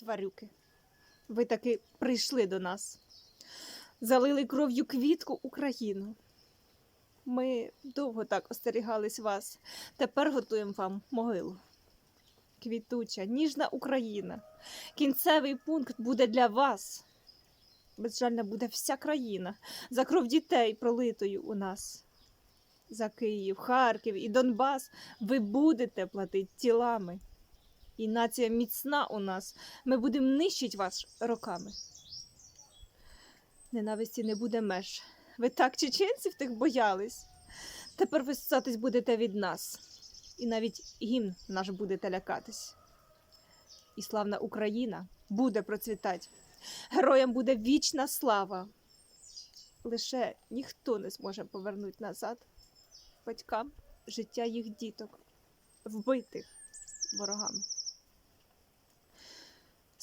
тварюки. Ви таки прийшли до нас, залили кров'ю квітку Україну. Ми довго так остерігались вас. Тепер готуємо вам могилу. Квітуча, ніжна Україна. Кінцевий пункт буде для вас. Безжальна буде вся країна за кров дітей, пролитою у нас. За Київ, Харків і Донбас ви будете платити тілами. І нація міцна у нас. Ми будемо нищить вас роками. Ненависті не буде меж. Ви так чеченців тих боялись. Тепер ви ссатись будете від нас. І навіть гімн наш будете лякатись. І славна Україна буде процвітати. Героям буде вічна слава. Лише ніхто не зможе повернути назад батькам життя їх діток, вбитих